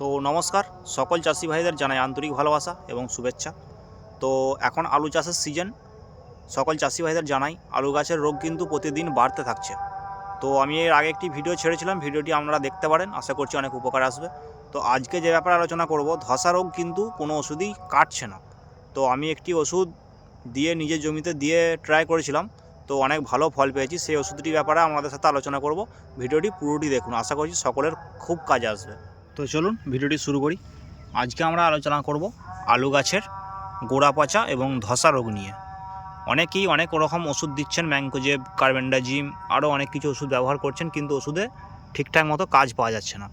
তো নমস্কার, সকল চাষি ভাইদের জানাই আন্তরিক ভালোবাসা এবং শুভেচ্ছা। তো এখন আলু চাষের সিজন সকল চাষি ভাইদের জানাই, আলু গাছের রোগ কিন্তু প্রতিদিন বাড়তে থাকছে। তো আমি এর আগে একটি ভিডিও ছেড়েছিলাম ভিডিওটি আপনারা দেখতে পারেন, আশা করছি অনেক উপকার আসবে। তো আজকে যে ব্যাপারে আলোচনা করব, ধসা রোগ কিন্তু কোনো ওষুধই কাটছে না। তো আমি একটি ওষুধ দিয়ে, নিজের জমিতে দিয়ে ট্রাই করেছিলাম, তো অনেক ভালো ফল পেয়েছি, সেই ওষুধটির ব্যাপারে আমাদের সাথে আলোচনা করব। ভিডিওটি পুরোটি দেখুন, আশা করছি সকলের খুব কাজে আসবে। তো চলুন ভিডিওটি শুরু করি। আজকে আমরা আলোচনা করব আলু গাছের গোড়া পচা এবং ধসা রোগ নিয়ে। অনেকেই অনেক রকম ওষুধ দিচ্ছেন ম্যাঙ্কোজেব কার্বেন্ডাজিম, আরও অনেক কিছু ওষুধ ব্যবহার করছেন, কিন্তু ওষুধে ঠিকঠাক মতো কাজ পাওয়া যাচ্ছে না।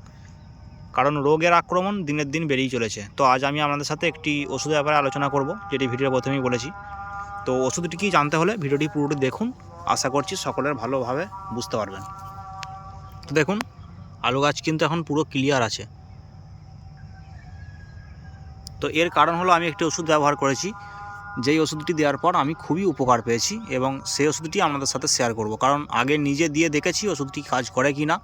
কারণ রোগের আক্রমণ দিনের দিন বেড়েই চলেছে। তো আজ আমি আপনাদের সাথে একটি ওষুধের ব্যাপারে আলোচনা করব, যেটি ভিডিওর প্রথমেই বলেছি। তো ওষুধটি কি জানতে হলে ভিডিওটি পুরোটি দেখুন। আশা করছি সকলের ভালোভাবে বুঝতে পারবেন। তো দেখুন আলু গাছ কিন্তু এখন পুরো ক্লিয়ার আছে। তো এর কারণ হলো আমি একটি ওষুধ ব্যবহার করেছি, যেই ওষুধটি দেওয়ার পর আমি খুবই উপকার পেয়েছি এবং সেই ওষুধটি আপনাদের সাথে শেয়ার করব। কারণ আগে নিজে দিয়ে দেখেছি ওষুধটি কাজ করে কি না,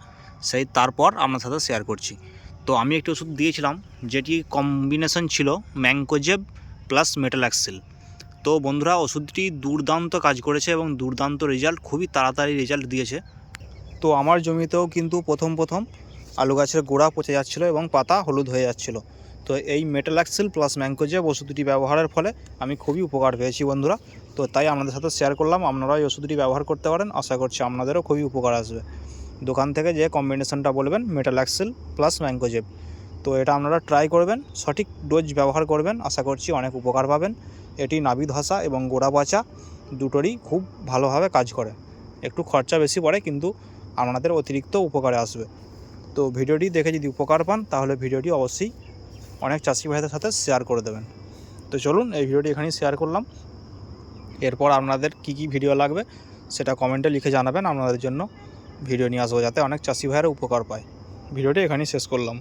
সেই তারপর আপনার সাথে শেয়ার করছি। তো আমি একটি ওষুধ দিয়েছিলাম, যেটি কম্বিনেশন ছিল ম্যাঙ্কোজেব প্লাস মেটালাক্সিল তো বন্ধুরা, ওষুধটি দুর্দান্ত কাজ করেছে এবং দুর্দান্ত রেজাল্ট খুবই তাড়াতাড়ি রেজাল্ট দিয়েছে। তো আমার জমিতেও কিন্তু প্রথম প্রথম আলু গাছের গোড়া পচে যাচ্ছিল এবং পাতা হলুদ হয়ে যাচ্ছিল। তো এই মেটালাক্সিল প্লাস ম্যাঙ্কোজেব ওষুধটি ব্যবহারের ফলে আমি খুবই উপকার পেয়েছি বন্ধুরা। তো তাই আপনাদের সাথে শেয়ার করলাম, আপনারাও এই ওষুধটি ব্যবহার করতে পারেন। আশা করছি আপনাদেরও খুবই উপকার আসবে। দোকান থেকে যে কম্বিনেশনটা বলবেন মেটালাক্সিল প্লাস ম্যাঙ্কোজেব তো এটা আপনারা ট্রাই করবেন, সঠিক ডোজ ব্যবহার করবেন, আশা করছি অনেক উপকার পাবেন। এটি নাবি ধসা এবং গোড়া পচা দুটোরই খুব ভালোভাবে কাজ করে। একটু খরচা বেশি পড়ে কিন্তু আপনাদের অতিরিক্ত উপকারে আসবে। তো ভিডিওটি দেখে যদি উপকার পান, তাহলে ভিডিওটি অবশ্যই অনেক চাষি ভাইদের সাথে শেয়ার করে দেবেন। তো চলুন, এই ভিডিওটি এখানেই শেয়ার করলাম। এরপর আপনাদের কি কি ভিডিও লাগবে, সেটা কমেন্টে লিখে জানাবেন। আপনাদের জন্য ভিডিও নিয়ে আসব যাতে অনেক চাষি ভাইয়েরা উপকার পায়। ভিডিওটি এখানেই শেষ করলাম।